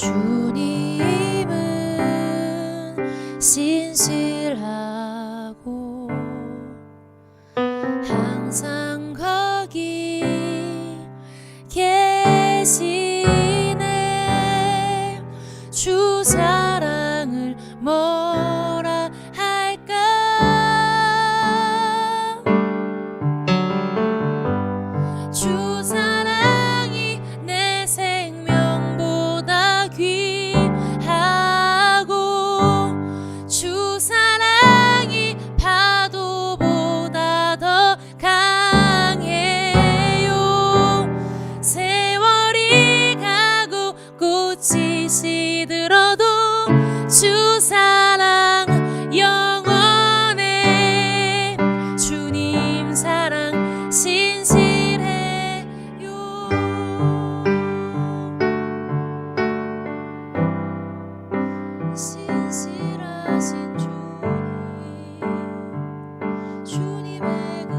주님은 신실하고 항상 거기 계시네. 주 사랑을 멀 주 사랑 영원해. 주님 사랑 신실해요. 신실하신 주님. 주님의 그